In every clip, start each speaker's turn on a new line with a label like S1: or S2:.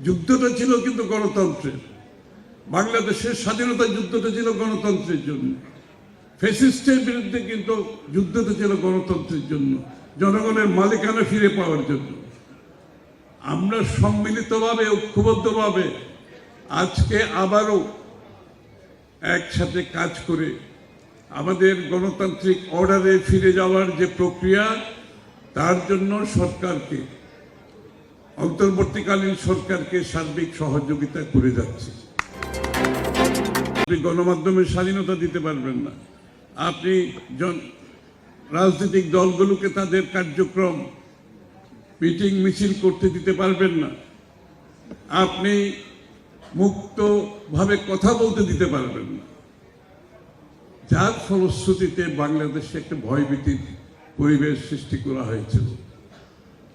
S1: যুদ্ধটা ছিল কিন্তু গণতন্ত্রের। বাংলাদেশের স্বাধীনতা যুদ্ধটা ছিল গণতন্ত্রের জন্য। ফেসিস্টের বিরুদ্ধে কিন্তু যুদ্ধটা ছিল গণতন্ত্রের জন্য, জনগণের মালিকানা ফিরে পাওয়ার জন্য। আমরা সম্মিলিতভাবে, ঐক্যবদ্ধভাবে আজকে আবারও একসাথে কাজ করে আমাদের গণতান্ত্রিক অর্ডারে ফিরে যাওয়ার যে প্রক্রিয়া, তার জন্য সরকারকে অন্তর্বর্তীকালীন সরকারকে সার্বিক সহযোগিতা করে যাচ্ছে। আপনি গণমাধ্যমের স্বাধীনতা দিতে পারবেন না। আপনি জন রাজনৈতিক দলগুলোকে তাদের কার্যক্রম, মিটিং, মিছিল করতে দিতে পারবেন না। আপনি মুক্তভাবে কথা বলতে দিতে পারবেন না। যার ফলশ্রুতিতে বাংলাদেশে একটা ভয়ভীতির পরিবেশ সৃষ্টি করা হয়েছিল।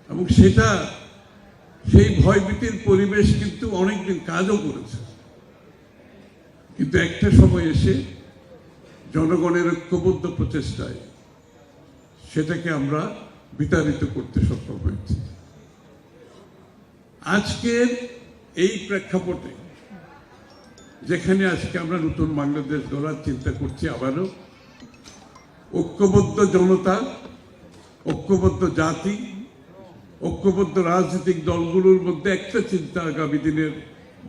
S1: এবং সেটা সেই ভয়ভীতির পরিবেশ কিন্তু অনেকদিন কাজও করেছে। কিন্তু একটা সময় এসে জনগণের ঐক্যবদ্ধ প্রচেষ্টায় সেটাকে আমরা বিতাড়িত করতে সক্ষম হয়েছি। আজকের এই প্রেক্ষাপটে, যেখানে আজকে আমরা নতুন বাংলাদেশ গড়ার চিন্তা করছি আবারও, ঐক্যবদ্ধ জনতা, ঐক্যবদ্ধ জাতি ঐক্যবদ্ধ রাজনৈতিক দলগুলোর মধ্যে একটা চিন্তা আগামী দিনের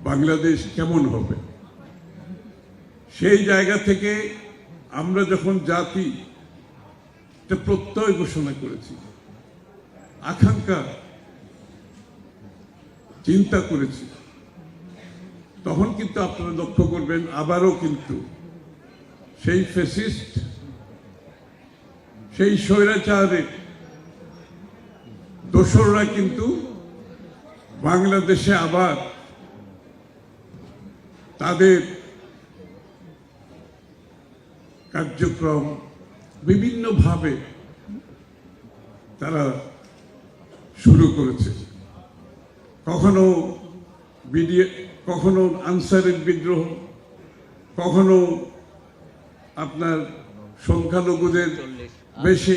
S1: বাংলাদেশ কেমন হবে? সেই জায়গা থেকে আমরা যখন জাতি প্রত্যয় ঘোষণা করেছি, আকাঙ্ক্ষা, চিন্তা করেছি, তখন কিন্তু আপনারা লক্ষ্য করবেন আবারও কিন্তু সেই ফেসিস্ট সেই স্বৈরাচারের দোসররা কিন্তু বাংলাদেশে আবার তাদের কার্যক্রম বিভিন্নভাবে তারা শুরু করেছে। কখনো বিডিএ কখনো আনসারের বিদ্রোহ কখনো আপনার সংখ্যালঘুদের বেশি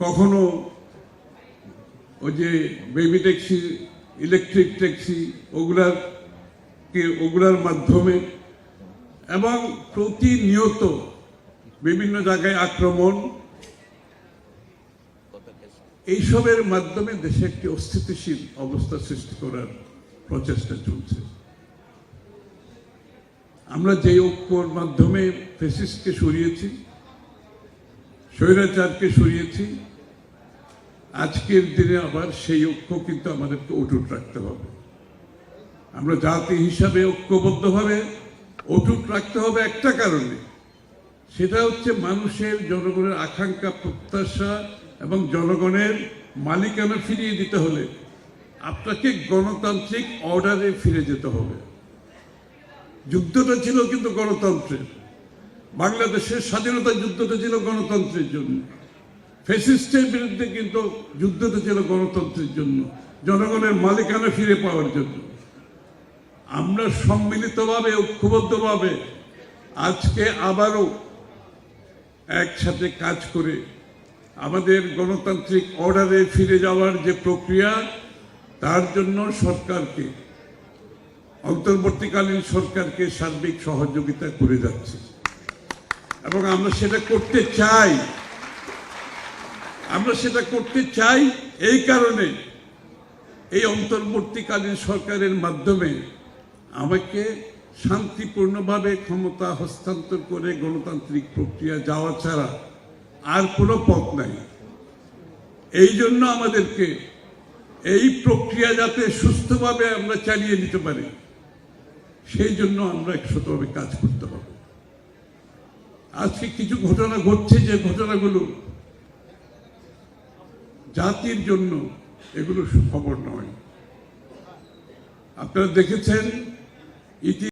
S1: কখনো ওই যে বেবি ট্যাক্সি, ইলেকট্রিক ট্যাক্সি, ওগুলার কে, ওগুলার মাধ্যমে এবং প্রতিনিয়ত বিভিন্ন জায়গায় আক্রমণ। এইসবের মাধ্যমে দেশে একটি অস্থিতিশীল অবস্থা সৃষ্টি করার প্রচেষ্টা চলছে। আমরা যে ঐক্যর মাধ্যমে ফেসিসকে সরিয়েছি, স্বৈরাচারকে সরিয়েছি আজকের দিনে আবার সেই ঐক্য কিন্তু আমাদেরকে অটুট রাখতে হবে। আমরা জাতি হিসাবে ঐক্যবদ্ধভাবে অটুট রাখতে হবে একটা কারণে। সেটা হচ্ছে মানুষের জনগণের আকাঙ্ক্ষা, প্রত্যাশা এবং জনগণের মালিকানা ফিরিয়ে দিতে হলে আপনাকে গণতান্ত্রিক অর্ডারে ফিরে যেতে হবে। যুদ্ধটা ছিল কিন্তু গণতন্ত্রের। বাংলাদেশের স্বাধীনতা যুদ্ধটা ছিল গণতন্ত্রের জন্য। ফেসিস্টের বিরুদ্ধে কিন্তু যুদ্ধটা ছিল গণতন্ত্রের জন্য, জনগণের মালিকানা ফিরে পাওয়ার জন্য। আমরা সম্মিলিতভাবে, ঐক্যবদ্ধভাবে আজকে আবারও একসাথে কাজ করে আমাদের গণতান্ত্রিক অর্ডারে ফিরে যাওয়ার যে প্রক্রিয়া, তার জন্য সরকারকে, অন্তর্বর্তীকালীন সরকারকে সার্বিক সহযোগিতা করে যাচ্ছে। এবং আমরা সেটা করতে চাই। আমরা সেটা করতে চাই এই কারণে এই অন্তর্বর্তীকালীন সরকারের মাধ্যমে আমাকে শান্তিপূর্ণভাবে ক্ষমতা হস্তান্তর করে গণতান্ত্রিক প্রক্রিয়া যাওয়া ছাড়া আর কোনো পথ নাই। এই জন্য আমাদেরকে এই প্রক্রিয়া যাতে সুস্থভাবে আমরা চালিয়ে নিতে পারি, সেই জন্য আমরা একসাথভাবে কাজ করতে হবে। আজকে কিছু ঘটনা ঘটছে, যে ঘটনাগুলো জাতির জন্য এগুলো সুখবর নয়। আপনারা দেখেছেন ইতি